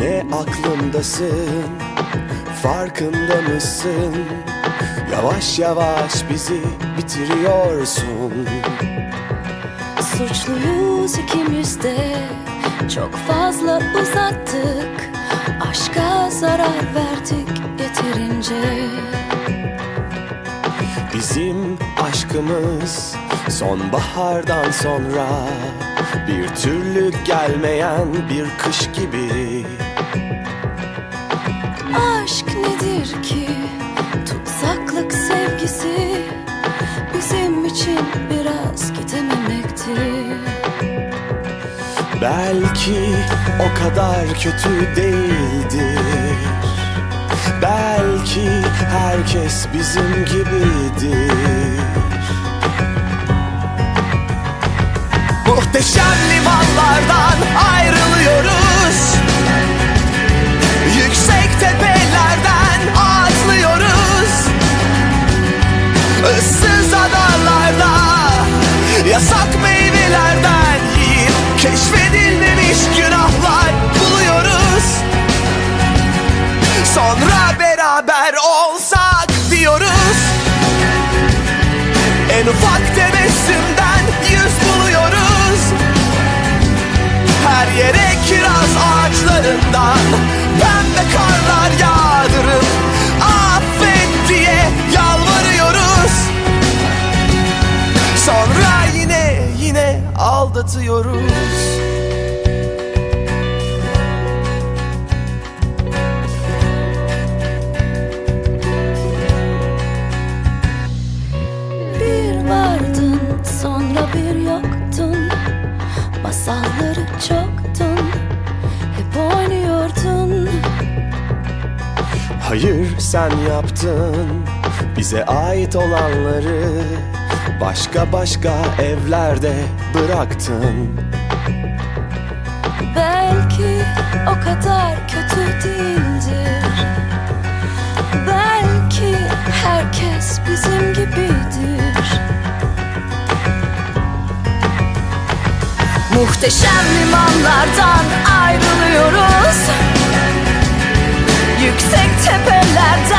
Yine aklımdasın Farkında mısın? Yavaş yavaş bizi bitiriyorsun. Suçluyuz ikimiz de Çok fazla uzattık. Aşka zarar verdik yeterince. Bizim aşkımız sonbahardan sonra Bir türlü gelmeyen bir kış gibi Bizim için biraz gidememekti Belki o kadar kötü değildir. Belki herkes bizim gibidir. Muhteşem ufak tebessümden yüz buluyoruz. Her yere kiraz ağaçlarından Pembe karlar yağdırıp Affet diye yalvarıyoruz. Sonra yine yine aldatıyoruz Hayır sen yaptın. Bize ait olanları Başka başka evlerde bıraktın. Belki o kadar kötü değildir. Belki herkes bizim gibidir. Muhteşem limanlardan ayrılıyoruz Yüksek tepelerden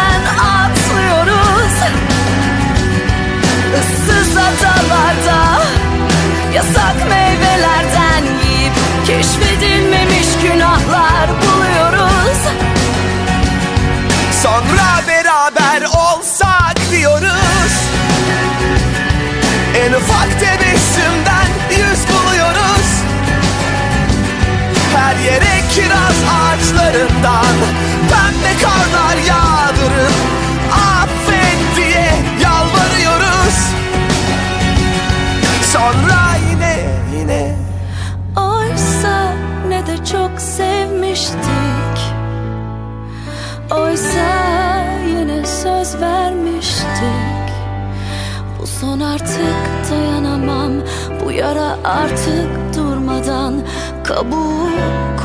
Sonra yine yine. Oysa ne de çok sevmiştik. Oysa yine söz vermiştik. Bu son artık dayanamam. Bu yara artık durmadan Kabuğu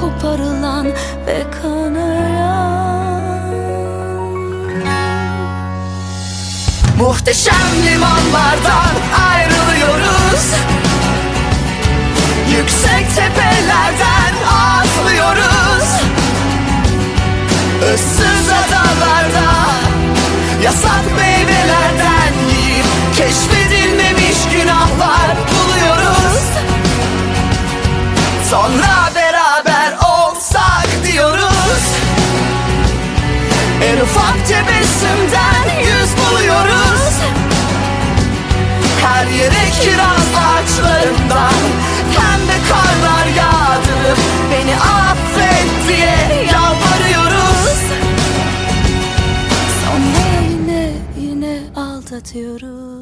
koparılan ve kanayan. Muhteşem limanlardan Issız adalarda Yasak meyvelerden yiyip Keşfedilmemiş günahlar buluyoruz. Sonra beraber olsak diyoruz. En ufak tebessümden yüz buluyoruz. Her yere kiraz ağaçlarından Pembe karlar yağdırıp Beni affet diye Aldatıyoruz